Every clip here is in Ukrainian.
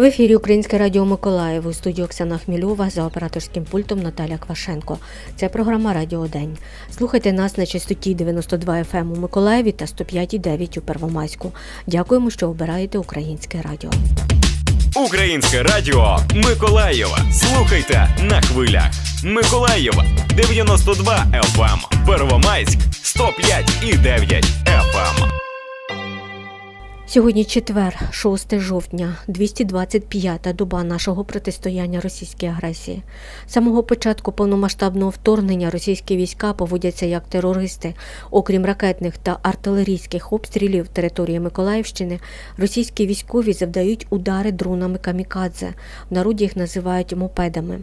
В ефірі Українське Радіо Миколаїв у студії Оксана Хмільова за операторським пультом Наталя Квашенко. Це програма Радіо День. Слухайте нас на частоті 92 FM у Миколаєві та 105,9 у Первомайську. Дякуємо, що обираєте українське радіо. Українське радіо Миколаєва. Слухайте на хвилях. Миколаєва 92 FM. Первомайськ 105 і 9 FM. Сьогодні четвер, 6 жовтня, 225-та доба нашого протистояння російській агресії. З самого початку повномасштабного вторгнення російські війська поводяться як терористи. Окрім ракетних та артилерійських обстрілів території Миколаївщини, російські військові завдають удари дронами камікадзе. В народі їх називають мопедами.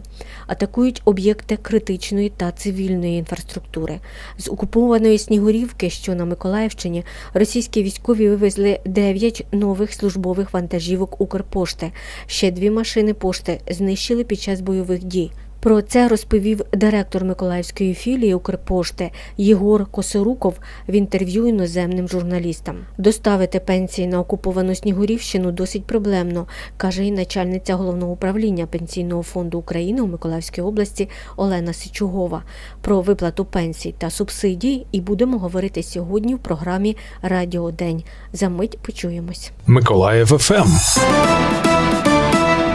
Атакують об'єкти критичної та цивільної інфраструктури. З окупованої Снігурівки, що на Миколаївщині, російські військові вивезли 9 нових службових вантажівок Укрпошти. Ще дві машини пошти знищили під час бойових дій. Про це розповів директор Миколаївської філії Укрпошти Єгор Косоруков в інтерв'ю іноземним журналістам. Доставити пенсії на окуповану Снігурівщину досить проблемно, каже і начальниця головного управління Пенсійного фонду України у Миколаївській області Олена Сичугова. Про виплату пенсій та субсидій і будемо говорити сьогодні в програмі Радіо День. За мить почуємось. Миколаїв ФМ.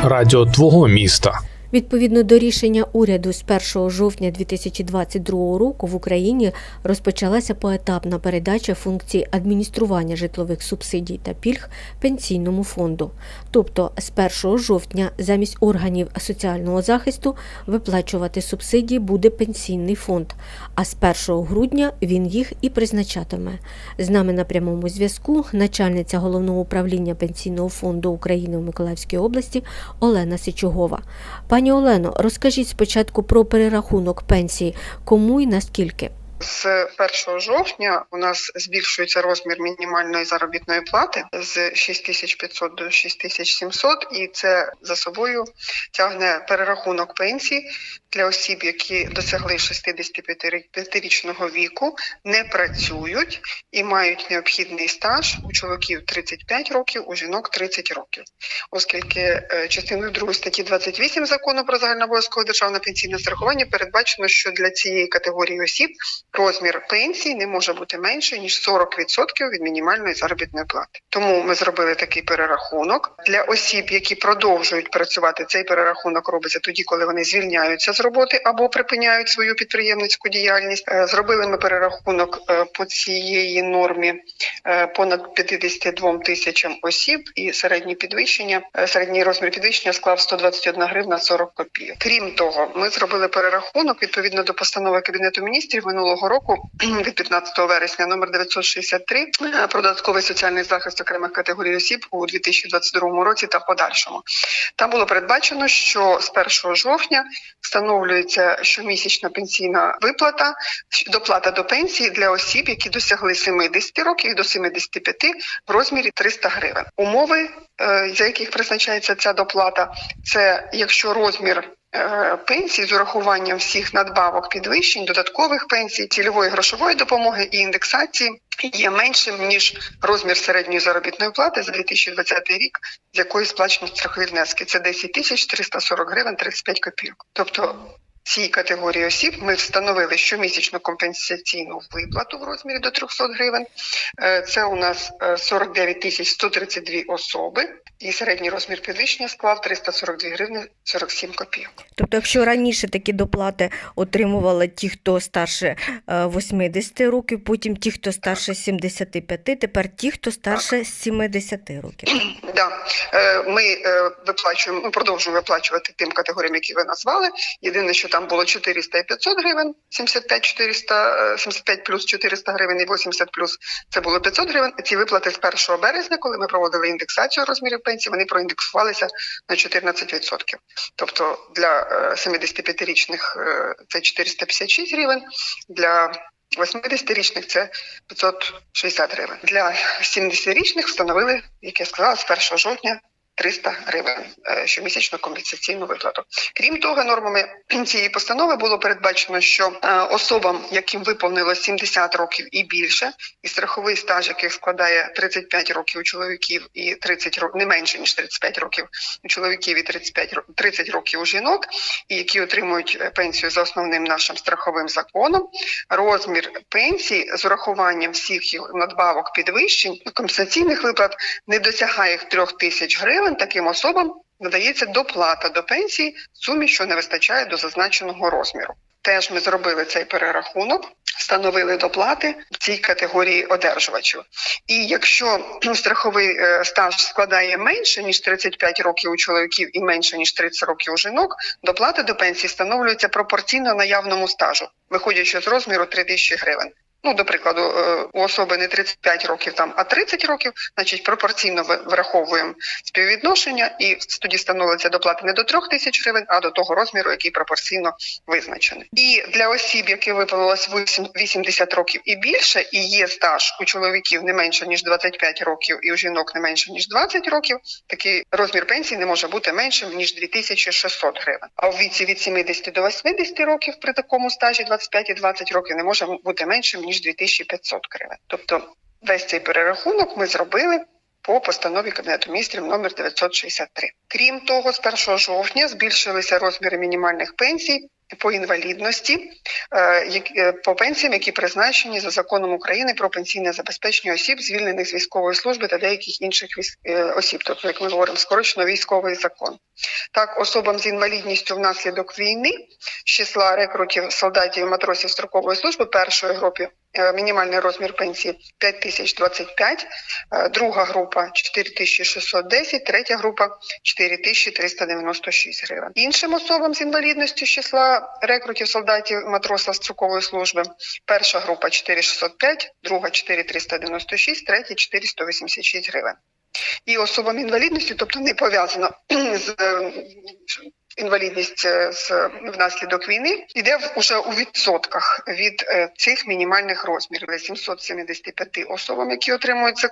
Радіо твого міста. Відповідно до рішення уряду з 1 жовтня 2022 року в Україні розпочалася поетапна передача функцій адміністрування житлових субсидій та пільг пенсійному фонду. Тобто з 1 жовтня замість органів соціального захисту виплачувати субсидії буде пенсійний фонд, а з 1 грудня він їх і призначатиме. З нами на прямому зв'язку начальниця головного управління пенсійного фонду України в Миколаївській області Олена Сичугова. Пані Олено, розкажіть спочатку про перерахунок пенсії, кому і наскільки. З 1 жовтня у нас збільшується розмір мінімальної заробітної плати з 6500 до 6700, і це за собою тягне перерахунок пенсій для осіб, які досягли 65-річного віку, не працюють і мають необхідний стаж у чоловіків 35 років, у жінок 30 років. Оскільки е, частиною 2 статті 28 закону про загальнообов'язкове державне пенсійне страхування передбачено, що для цієї категорії осіб розмір пенсії не може бути менше ніж 40% від мінімальної заробітної плати. Тому ми зробили такий перерахунок для осіб, які продовжують працювати. Цей перерахунок робиться тоді, коли вони звільняються з роботи або припиняють свою підприємницьку діяльність. Е, Зробили ми перерахунок е, по цієї нормі е, понад 52 тисячам осіб, і середнє підвищення, середній розмір підвищення склав 121 гривна 40 копійок. Крім того, ми зробили перерахунок відповідно до постанови кабінету міністрів минулого року від 15 вересня номер 963 е, про додатковий соціальний захист окремих категорій осіб у 2022 році та подальшому. Там було передбачено, що з 1 жовтня встановлюється щомісячна пенсійна виплата, доплата до пенсії для осіб, які досягли 70 років до 75 в розмірі 300 гривень. Умови, е, за яких призначається ця доплата, це якщо розмір пенсій з урахуванням всіх надбавок підвищень, додаткових пенсій, цільової грошової допомоги і індексації є меншим ніж розмір середньої заробітної плати за 2020 рік, з якої сплачено страхові внески. Це 10 тисяч 340 гривень 35 копійок. Тобто цій категорії осіб ми встановили щомісячну компенсаційну виплату в розмірі до 300 гривень. Е, Це у нас е, 49 тисяч 132 особи, і середній розмір підвищення склав 342 гривні 47 копійок. Тобто, якщо раніше такі доплати отримували ті, хто старше е, 80 років, потім ті, хто старше 75, тепер ті, хто старше 70 років. Да. Е, Ми е, виплачуємо, ми продовжуємо виплачувати тим категоріям, які ви назвали. Єдине, що там було 400 і 500 гривень, 75 400, е, 75 плюс 400 гривень і 80 плюс це було 500 гривень. Ці виплати з 1 березня, коли ми проводили індексацію розмірів пенсії, вони проіндексувалися на 14%. Тобто для е, 75-річних е, це 456 гривень, для 80-річних це 560 гривень. Для 70-річних встановили, як я сказала, з 1 жовтня 300 гривень е, щомісячну компенсаційну виплату. Крім того, нормами цієї постанови було передбачено, що е, особам, яким виповнилось 70 років і більше, і страховий стаж, який складає 35 років у чоловіків і 30 років, не менше ніж 35 років у чоловіків і 35 ро- 30 років у жінок, і які отримують е, пенсію за основним нашим страховим законом, розмір пенсії з урахуванням всіх надбавок підвищень компенсаційних виплат не досягає 3 тисяч гривень. Таким особам надається доплата до пенсії в сумі, що не вистачає до зазначеного розміру. Теж ми зробили цей перерахунок, встановили доплати в цій категорії одержувачів. І якщо страховий е, стаж складає менше ніж 35 років у чоловіків і менше ніж 30 років у жінок, доплати до пенсії встановлюються пропорційно наявному стажу, виходячи з розміру 3 тисячі гривень. Ну, до прикладу, е, у особи не 35 років там, а 30 років, значить пропорційно враховуємо співвідношення, і тоді встановлюється доплата не до 3 тисяч гривень, а до того розміру, який пропорційно визначений. І для осіб, які виповнилось 8 80 років і більше, і є стаж у чоловіків не менше ніж 25 років, і у жінок не менше ніж 20 років, такий розмір пенсії не може бути меншим ніж 2600 гривень. А в віці від 70 до 80 років при такому стажі 25 і 20 років не може бути меншим ніж 2500 гривень. Тобто весь цей перерахунок ми зробили по постанові Кабінету міністрів номер 963. Крім того, з 1 жовтня збільшилися розміри мінімальних пенсій по інвалідності, е, е, по пенсіям, які призначені за законом України про пенсійне забезпечення осіб, звільнених з військової служби та деяких інших е, осіб, тобто, як ми говоримо, скорочено військовий закон. Так, особам з інвалідністю внаслідок війни з числа рекрутів, солдатів і матросів строкової служби першої групи мінімальний розмір пенсії 5025, е, друга група 4610, третя група 4396 гривень. Іншим особам з інвалідністю з числа рекрутів, солдатів, матроса з строкової служби перша група 4605, друга 4396, третя 486 гривень. І особам інвалідності, тобто не пов'язано з е, інвалідність е, з внаслідок війни, йде в- уже у відсотках від е, цих мінімальних розмірів 775 особам, які отримують е,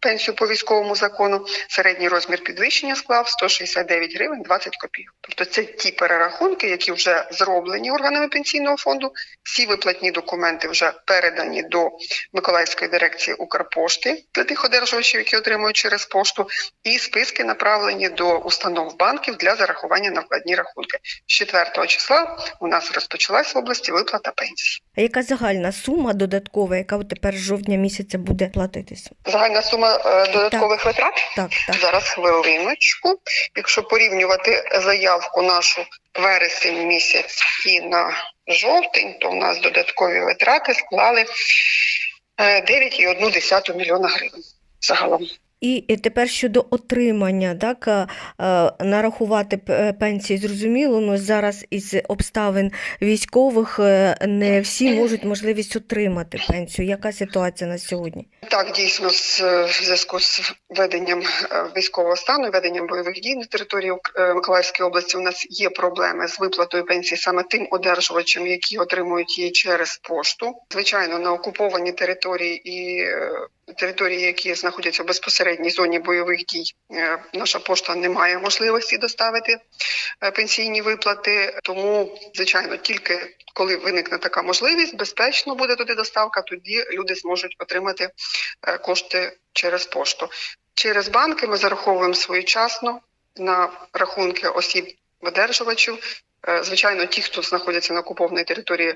пенсію по військовому закону. Середній розмір підвищення склав 169 гривень 20 копійок. Тобто це ті перерахунки, які вже зроблені органами пенсійного фонду. Всі виплатні документи вже передані до Миколаївської дирекції Укрпошти для тих одержувачів, які отримують через пошту, і списки направлені до установ банків для зарахування на вкладні рахунки. З 4 числа у нас розпочалась в області виплата пенсії. А яка загальна сума додаткова, яка тепер з жовтня місяця буде платитися? Загальна сума е, додаткових витрат Так, так. зараз хвилиночку. Якщо порівнювати заявку нашу вересень місяць і на жовтень, то у нас додаткові витрати склали е, 9,1 мільйона гривень загалом. І тепер щодо отримання, так, е, е, нарахувати е, пенсії зрозуміло, але зараз із обставин військових не всі можуть можливість отримати пенсію. Яка ситуація на сьогодні? Так, дійсно, в зв'язку з введенням е, військового стану, введенням бойових дій на території Миколаївської області, у нас є проблеми з виплатою пенсії саме тим одержувачам, які отримують її через пошту. Звичайно, на окупованій території і території, які знаходяться в безпосередній зоні бойових дій, е, наша пошта не має можливості доставити е, пенсійні виплати. Тому, звичайно, тільки коли виникне така можливість, безпечно буде туди доставка, тоді люди зможуть отримати е, кошти через пошту. Через банки ми зараховуємо своєчасно на рахунки осіб одержувачів. Е, Звичайно, ті, хто знаходяться на окупованій території,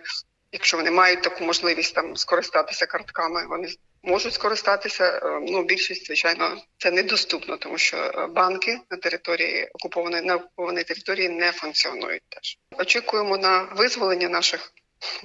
якщо вони мають таку можливість там скористатися картками, вони можуть скористатися. Е, Ну, більшість, звичайно, це недоступно, тому що е, банки на території окупованої на окупованій території не функціонують. Теж очікуємо на визволення наших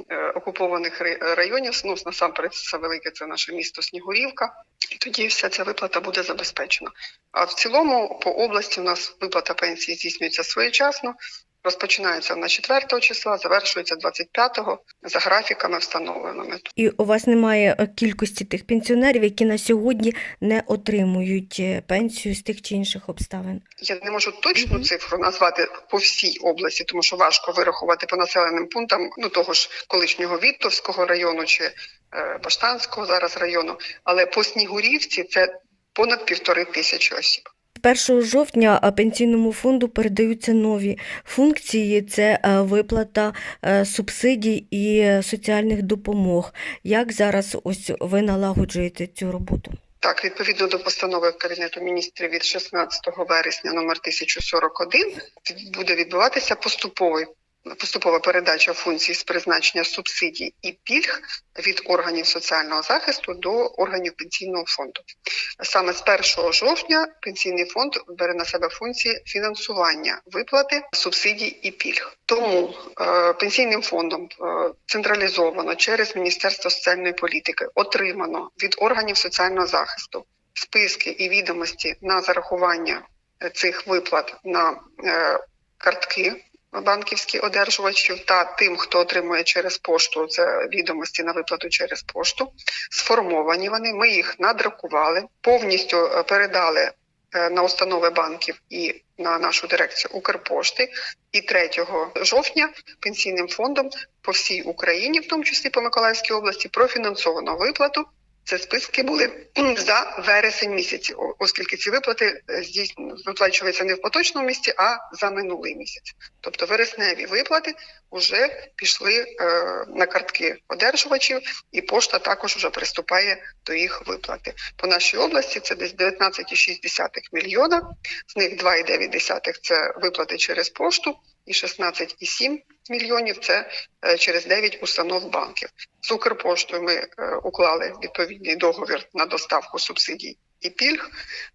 е, окупованих районів. Ну, насамперед, це велике це наше місто Снігурівка. І тоді вся ця виплата буде забезпечена. А в цілому по області у нас виплата пенсії здійснюється своєчасно. Розпочинається вона 4 числа, завершується 25-го за графіками встановленими. І у вас немає е, кількості тих пенсіонерів, які на сьогодні не отримують е, пенсію з тих чи інших обставин. Я не можу точну Мгм. цифру назвати по всій області, тому що важко вирахувати по населеним пунктам ну того ж колишнього Віттовського району чи е, Баштанського зараз району. Але по Снігурівці це понад півтори тисячі осіб. З 1 жовтня пенсійному фонду передаються нові функції: це е, виплата е, субсидій і соціальних допомог. Як зараз ось ви налагоджуєте цю роботу? Так, відповідно до постанови Кабінету міністрів від 16 вересня номер 1041 буде відбуватися поступовий. Поступова передача функцій з призначення субсидій і пільг від органів соціального захисту до органів пенсійного фонду. Саме з 1 жовтня пенсійний фонд бере на себе функції фінансування виплати субсидій і пільг. Тому е, пенсійним фондом е, централізовано через Міністерство соціальної політики отримано від органів соціального захисту списки і відомості на зарахування е, цих виплат на е, картки банківські одержувачів та тим, хто отримує через пошту це відомості на виплату через пошту. Сформовані вони. Ми їх надрукували, повністю е, передали е, на установи банків і на нашу дирекцію Укрпошти. І 3 жовтня пенсійним фондом по всій Україні, в тому числі по Миколаївській області, профінансовано виплату. Це списки були за вересень місяці, оскільки ці виплати е, виплачуються не в поточному місці, а за минулий місяць. Тобто вересневі виплати вже пішли е, на картки одержувачів, і пошта також вже приступає до їх виплати. По нашій області це десь 19,6 мільйона, з них 2,9 – це виплати через пошту, і 16,7 мільйонів це е, через 9 установ банків. З Укрпоштою ми е, уклали відповідний договір на доставку субсидій і пільг.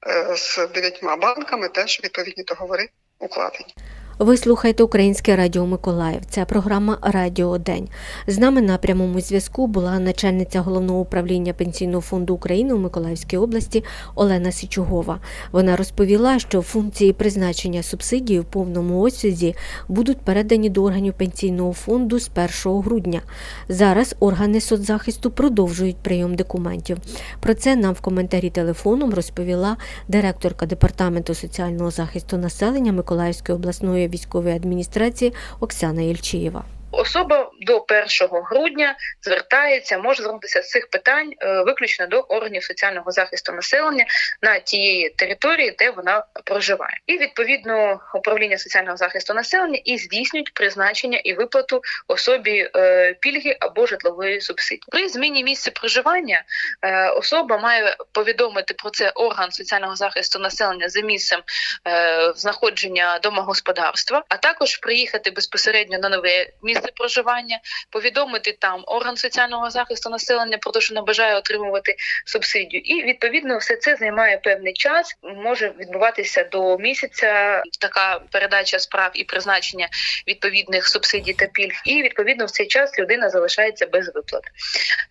Е, З дев'ятьма банками теж відповідні договори укладені. Ви слухаєте Українське Радіо Миколаїв. Це програма Радіо День. З нами на прямому зв'язку була начальниця головного управління Пенсійного фонду України у Миколаївській області Олена Січугова. Вона розповіла, що функції призначення субсидій у повному обсязі будуть передані до органів пенсійного фонду з 1 грудня. Зараз органи соцзахисту продовжують прийом документів. Про це нам в коментарі телефоном розповіла директорка департаменту соціального захисту населення Миколаївської обласної військової адміністрації Оксана Єльчиєва. Особа до 1 грудня звертається, може звернутися з цих питань е, виключно до органів соціального захисту населення на тієї території, де вона проживає, і відповідно управління соціального захисту населення і здійснюють призначення і виплату особі е, пільги або житлової субсидії. При зміні місця проживання е, особа має повідомити про це орган соціального захисту населення за місцем знаходження домогосподарства, а також приїхати безпосередньо на нове місце проживання, повідомити там орган соціального захисту населення про те, що не бажає отримувати субсидію, і відповідно все це займає певний час. Може відбуватися до місяця така передача справ і призначення відповідних субсидій та пільг. І відповідно в цей час людина залишається без виплат.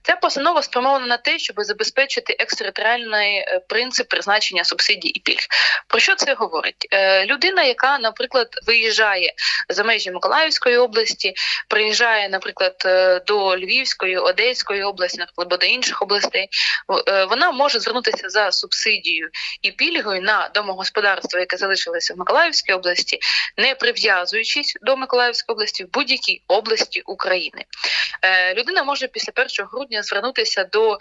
Ця постанова спрямована на те, щоб забезпечити екстериторіальний е, принцип призначення субсидій і пільг. Про що це говорить? Е, Людина, яка, наприклад, виїжджає за межі Миколаївської області, приїжджає, наприклад, е, до Львівської, Одеської області, або до інших областей, е, вона може звернутися за субсидією і пільгою на домогосподарство, яке залишилося в Миколаївській області, не прив'язуючись до Миколаївської області в будь-якій області України. Е, Людина може після 1 грудня звернутися до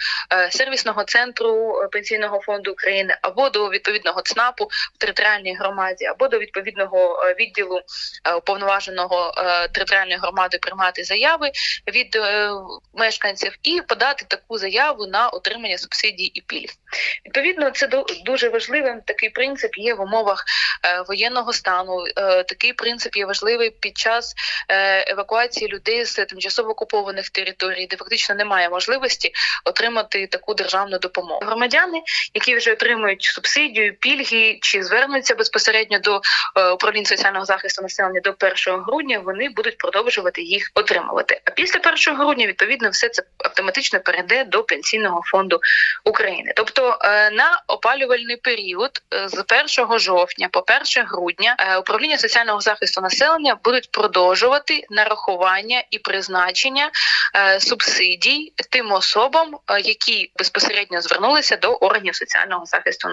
сервісного центру пенсійного фонду України або до відповідного ЦНАПу в територіальній громаді, або до відповідного відділу уповноваженого територіальної громади приймати заяви від е, мешканців і подати таку заяву на отримання субсидій і пільг. Відповідно, це ду- дуже важливим. Такий принцип є в умовах е, воєнного стану. Е, Такий принцип є важливий під час евакуації людей з тимчасово окупованих територій, де фактично немає можливості отримати таку державну допомогу. Громадяни, які вже отримують субсидію, пільги чи звернуться безпосередньо до управління соціального захисту населення до 1 грудня, вони будуть продовжувати продовжувати їх отримувати. А після 1 грудня відповідно все це автоматично перейде до пенсійного фонду України. Тобто е, на опалювальний період е, з 1 жовтня по 1 грудня е, управління соціального захисту населення будуть продовжувати нарахування і призначення субсидій тим особам, які безпосередньо звернулися до органів соціального захисту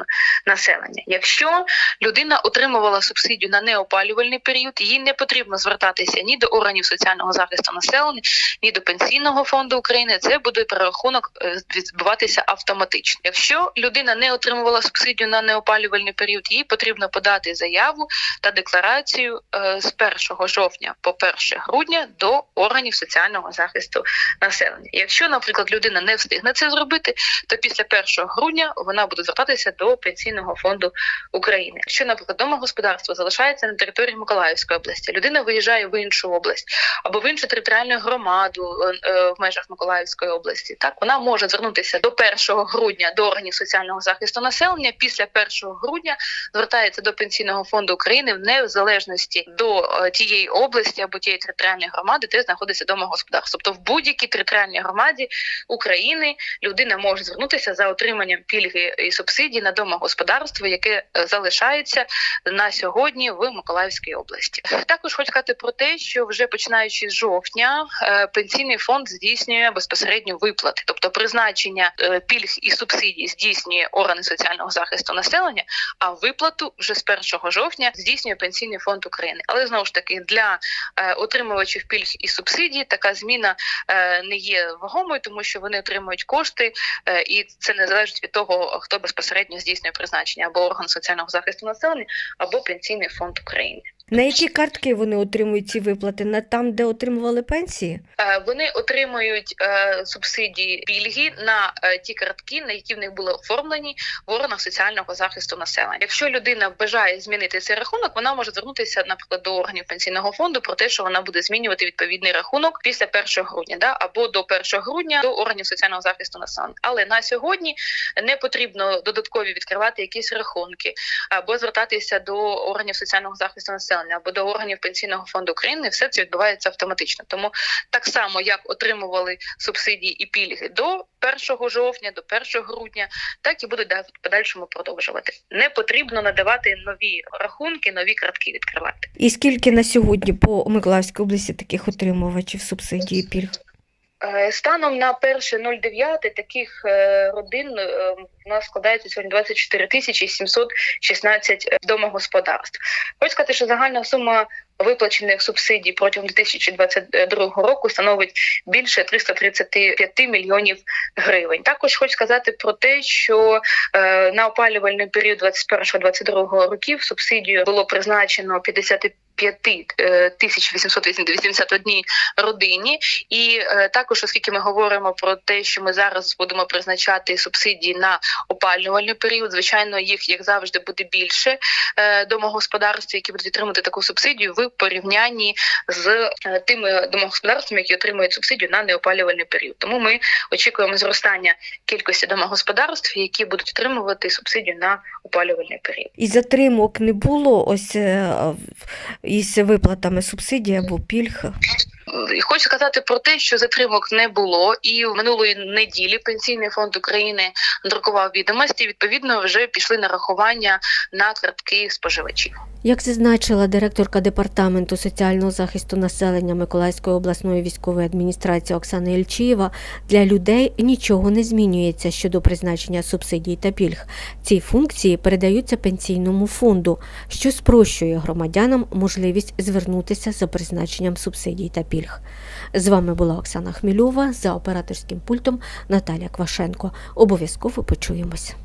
населення. Якщо людина отримувала субсидію на неопалювальний період, їй не потрібно звертатися ні до органів соціального захисту населення, ні до пенсійного фонду України. Це буде перерахунок е, відбуватися автоматично. Якщо людина не отримувала субсидію на неопалювальний період, їй потрібно подати заяву та декларацію е, з 1 жовтня по 1 грудня до органів соціального захисту населення. Якщо, наприклад, людина не встигне це зробити, то після 1 грудня вона буде звертатися до пенсійного фонду України. Якщо, наприклад, домогосподарство залишається на території Миколаївської області, людина виїжджає в іншу область або в іншу територіальну громаду е, е, в межах Миколаївської області, так вона може звернутися до 1 грудня до органів соціального захисту населення. Після 1 грудня звертається до пенсійного фонду України в незалежності до е, тієї області або тієї територіальної громади, де знаходиться домогосподарство. Тобто в будь-якій територіальній громаді України людина може звернутися за отриманням пільги і субсидій на домогосподарство, яке залишається на сьогодні в Миколаївській області. Також хочу сказати про те, що вже починаючи з жовтня е, пенсійний фонд здійснює безпосередньо виплати, тобто призначення е, пільг і субсидій здійснює органи соціального захисту населення, а виплату вже з 1 жовтня здійснює пенсійний фонд України. Але знову ж таки для е, отримувачів пільг і субсидій така зміна не є вагомою, тому що вони отримують кошти, і це не залежить від того, хто безпосередньо здійснює призначення або орган соціального захисту населення, або пенсійний фонд України. На які картки вони отримують ці виплати? На там, де отримували пенсії? Е, Вони отримують е, субсидії пільги на е, ті картки, на які в них були оформлені в органах соціального захисту населення. Якщо людина бажає змінити цей рахунок, вона може звернутися, наприклад, до органів пенсійного фонду про те, що вона буде змінювати відповідний рахунок після 1 грудня, да або до 1 грудня до органів соціального захисту населення. Але на сьогодні не потрібно додаткові відкривати якісь рахунки або звертатися до органів соціального захисту населення або до органів пенсійного фонду України. Все це відбувається автоматично. Тому так само, як отримували субсидії і пільги до 1 жовтня, до 1 грудня, так і будуть в подальшому продовжувати. Не потрібно надавати нові рахунки, нові картки відкривати. І скільки на сьогодні по Миколаївській області таких отримувачів субсидії і пільг? Е, Станом на 1.09 таких е, родин у в нас складається сьогодні 24 тисячі 716 домогосподарств. Хочу сказати, що загальна сума виплачених субсидій протягом 2022 року становить більше 335 мільйонів гривень. Також хочу сказати про те, що е, на опалювальний період 21-22 років субсидію було призначено 55 е, тисяч 881 родині, і е, також, оскільки ми говоримо про те, що ми зараз будемо призначати субсидії на опалювальний період, звичайно, їх як завжди буде більше е, домогосподарств, які будуть отримати таку субсидію в порівнянні з е, тими домогосподарствами, які отримують субсидію на неопалювальний період. Тому ми очікуємо зростання кількості домогосподарств, які будуть отримувати субсидію на опалювальний період. І затримок не було ось е, із виплатами субсидій або пільг. Хочу сказати про те, що затримок не було, і в минулої неділі пенсійний фонд України друкував відомості. Відповідно, вже пішли нарахування на картки споживачів. Як зазначила директорка департаменту соціального захисту населення Миколаївської обласної військової адміністрації Оксана Ільчиєва, для людей нічого не змінюється щодо призначення субсидій та пільг. Ці функції передаються пенсійному фонду, що спрощує громадянам можливість звернутися за призначенням субсидій та пільг. З вами була Оксана Хмільова за операторським пультом Наталя Квашенко. Обов'язково почуємось.